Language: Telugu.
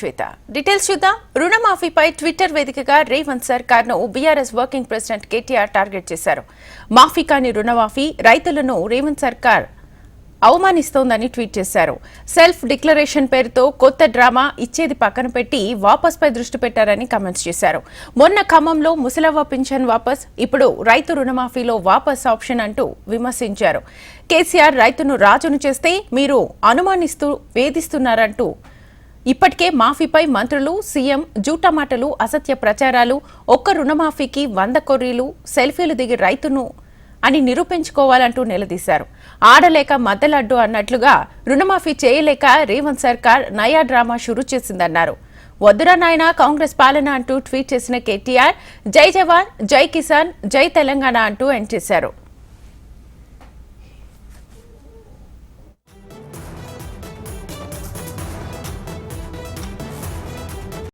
శ్వేత. డీటెయిల్స్ చూద్దాం. రుణమాఫీపై ట్విట్టర్ వేదికగా Revanth సర్కార్ను BRS working president KTR target చేశారు. మాఫీ కాని రుణమాఫీ రైతులను రేవంత్ సర్కార్ అవమానిస్తోందని ట్వీట్ చేశారు. సెల్ఫ్ డిక్లరేషన్ పేరుతో కొత్త డ్రామా ఇచ్చేది పక్కన పెట్టి వాపస్పై దృష్టి పెట్టారని కామెంట్స్ చేశారు. మొన్న ఖమ్మంలో ముసలవ్వ పింఛన్ వాపస్ ఇప్పుడు రైతు రుణమాఫీలో వాపస్ ఆప్షన్ అంటూ విమర్శించారు. కేసీఆర్ రైతును రాజును చేస్తే మీరు అనుమానిస్తూ వేధిస్తున్నారంటూ ఇప్పటికే మాఫీపై మంత్రులు సీఎం జూటా మాటలు అసత్య ప్రచారాలు ఒక్క రుణమాఫీకి వంద కొర్రీలు సెల్ఫీలు దిగి రైతును అని నిరూపించుకోవాలంటూ నిలదీశారు. ఆడలేక మద్దలడ్డు అన్నట్లుగా రుణమాఫీ చేయలేక రేవంత్ సర్కార్ నయా డ్రామా షురూ చేసిందన్నారు. వద్దురా నాయన కాంగ్రెస్ పాలన అంటూ ట్వీట్ చేసిన కేటీఆర్ జై జవాన్ జై కిసాన్ జై తెలంగాణ అంటూ ఎండ్ చేశారు.